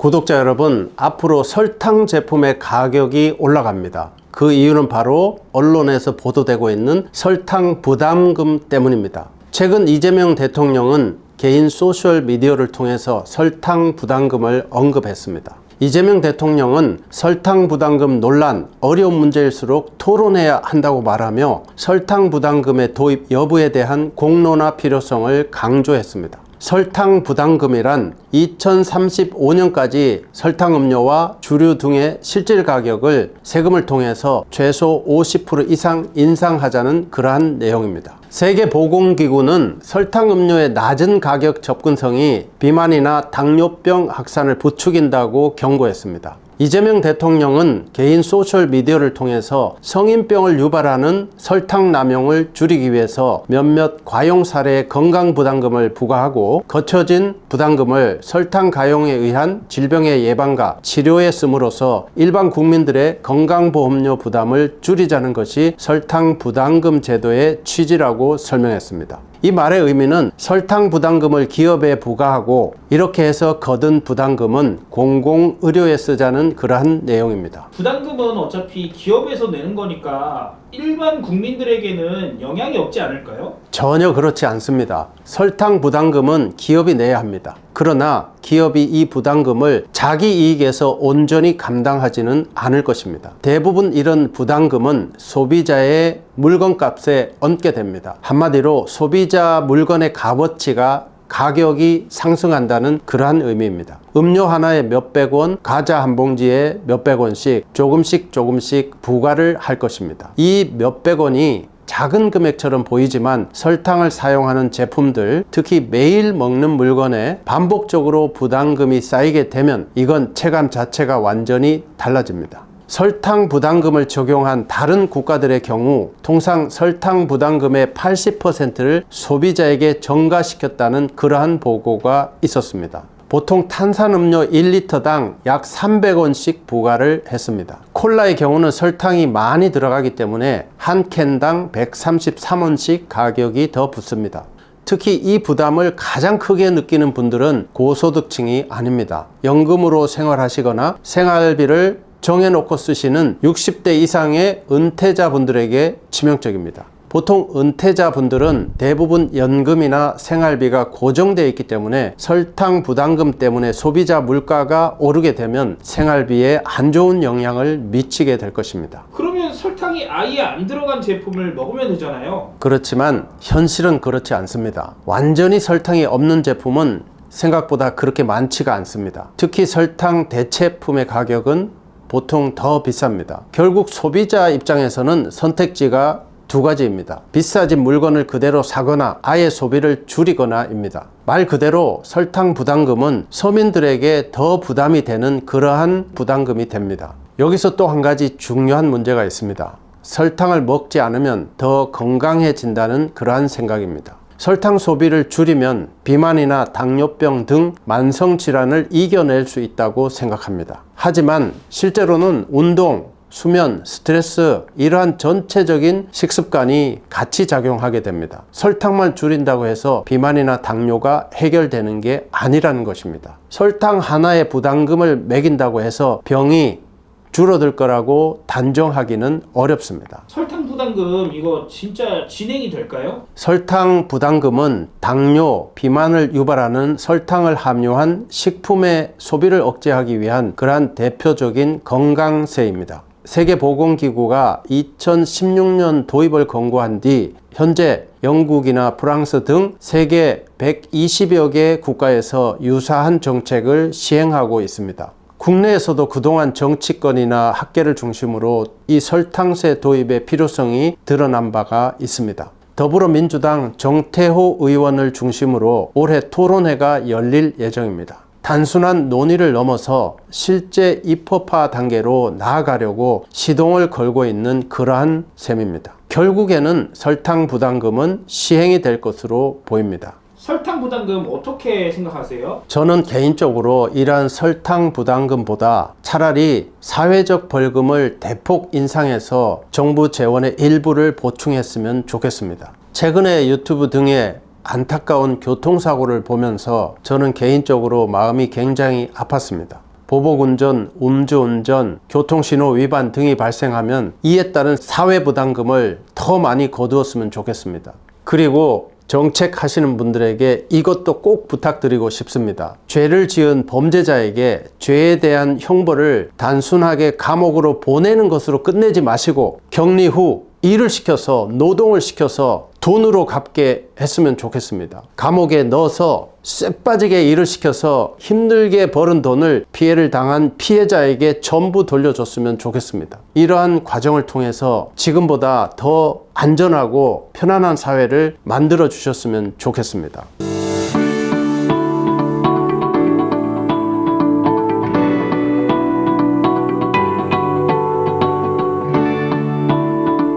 구독자 여러분, 앞으로 설탕 제품의 가격이 올라갑니다. 그 이유는 바로 언론에서 보도되고 있는 설탕 부담금 때문입니다. 최근 이재명 대통령은 개인 소셜 미디어를 통해서 설탕 부담금을 언급했습니다. 이재명 대통령은 설탕 부담금 논란 어려운 문제일수록 토론해야 한다고 말하며 설탕 부담금의 도입 여부에 대한 공론화 필요성을 강조했습니다. 설탕 부담금이란 2035년까지 설탕 음료와 주류 등의 실질 가격을 세금을 통해서 최소 50% 이상 인상하자는 그러한 내용입니다. 세계보건기구는 설탕 음료의 낮은 가격 접근성이 비만이나 당뇨병 확산을 부추긴다고 경고했습니다. 이재명 대통령은 개인 소셜 미디어를 통해서 성인병을 유발하는 설탕 남용을 줄이기 위해서 몇몇 과용 사례의 건강 부담금을 부과하고 거쳐진 부담금을 설탕 가용에 의한 질병의 예방과 치료에 씀으로써 일반 국민들의 건강보험료 부담을 줄이자는 것이 설탕 부담금 제도의 취지라고 설명했습니다. 이 말의 의미는 설탕 부담금을 기업에 부과하고 이렇게 해서 거둔 부담금은 공공의료에 쓰자는 그러한 내용입니다. 부담금은 어차피 기업에서 내는 거니까 일반 국민들에게는 영향이 없지 않을까요? 전혀 그렇지 않습니다. 설탕 부담금은 기업이 내야 합니다. 그러나 기업이 이 부담금을 자기 이익에서 온전히 감당하지는 않을 것입니다. 대부분 이런 부담금은 소비자의 물건값에 얹게 됩니다. 한마디로 소비자 물건의 값어치가 가격이 상승한다는 그러한 의미입니다. 음료 하나에 몇백 원, 과자 한 봉지에 몇백 원씩 조금씩 조금씩 부과를 할 것입니다. 이 몇백 원이 작은 금액처럼 보이지만 설탕을 사용하는 제품들, 특히 매일 먹는 물건에 반복적으로 부담금이 쌓이게 되면 이건 체감 자체가 완전히 달라집니다. 설탕 부담금을 적용한 다른 국가들의 경우 통상 설탕 부담금의 80%를 소비자에게 전가시켰다는 그러한 보고가 있었습니다. 보통 탄산음료 1리터당 약 300원씩 부과를 했습니다. 콜라의 경우는 설탕이 많이 들어가기 때문에 한 캔당 133원씩 가격이 더 붙습니다. 특히 이 부담을 가장 크게 느끼는 분들은 고소득층이 아닙니다. 연금으로 생활하시거나 생활비를 정해놓고 쓰시는 60대 이상의 은퇴자분들에게 치명적입니다. 보통 은퇴자분들은 대부분 연금이나 생활비가 고정되어 있기 때문에 설탕 부담금 때문에 소비자 물가가 오르게 되면 생활비에 안 좋은 영향을 미치게 될 것입니다. 그러면 설탕이 아예 안 들어간 제품을 먹으면 되잖아요. 그렇지만 현실은 그렇지 않습니다. 완전히 설탕이 없는 제품은 생각보다 그렇게 많지가 않습니다. 특히 설탕 대체품의 가격은 보통 더 비쌉니다. 결국 소비자 입장에서는 선택지가 두 가지입니다. 비싸진 물건을 그대로 사거나 아예 소비를 줄이거나입니다. 말 그대로 설탕 부담금은 서민들에게 더 부담이 되는 그러한 부담금이 됩니다. 여기서 또 한 가지 중요한 문제가 있습니다. 설탕을 먹지 않으면 더 건강해진다는 그러한 생각입니다. 설탕 소비를 줄이면 비만이나 당뇨병 등 만성 질환을 이겨낼 수 있다고 생각합니다. 하지만 실제로는 운동, 수면, 스트레스, 이러한 전체적인 식습관이 같이 작용하게 됩니다. 설탕만 줄인다고 해서 비만이나 당뇨가 해결되는 게 아니라는 것입니다. 설탕 하나의 부담금을 매긴다고 해서 병이 줄어들 거라고 단정하기는 어렵습니다. 설탕 부담금 이거 진짜 진행이 될까요? 설탕 부담금은 당뇨, 비만을 유발하는 설탕을 함유한 식품의 소비를 억제하기 위한 그러한 대표적인 건강세입니다. 세계보건기구가 2016년 도입을 권고한 뒤 현재 영국이나 프랑스 등 세계 120여 개 국가에서 유사한 정책을 시행하고 있습니다. 국내에서도 그동안 정치권이나 학계를 중심으로 이 설탕세 도입의 필요성이 드러난 바가 있습니다. 더불어민주당 정태호 의원을 중심으로 올해 토론회가 열릴 예정입니다. 단순한 논의를 넘어서 실제 입법화 단계로 나아가려고 시동을 걸고 있는 그러한 셈입니다. 결국에는 설탕 부담금은 시행이 될 것으로 보입니다. 설탕 부담금 어떻게 생각하세요? 저는 개인적으로 이러한 설탕 부담금보다 차라리 사회적 벌금을 대폭 인상해서 정부 재원의 일부를 보충했으면 좋겠습니다. 최근에 유튜브 등에 안타까운 교통사고를 보면서 저는 개인적으로 마음이 굉장히 아팠습니다. 보복운전, 음주운전, 교통신호 위반 등이 발생하면 이에 따른 사회부담금을 더 많이 거두었으면 좋겠습니다. 그리고 정책하시는 분들에게 이것도 꼭 부탁드리고 싶습니다. 죄를 지은 범죄자에게 죄에 대한 형벌을 단순하게 감옥으로 보내는 것으로 끝내지 마시고 격리 후 일을 시켜서 노동을 시켜서 돈으로 갚게 했으면 좋겠습니다. 감옥에 넣어서 쇠빠지게 일을 시켜서 힘들게 벌은 돈을 피해를 당한 피해자에게 전부 돌려줬으면 좋겠습니다. 이러한 과정을 통해서 지금보다 더 안전하고 편안한 사회를 만들어 주셨으면 좋겠습니다.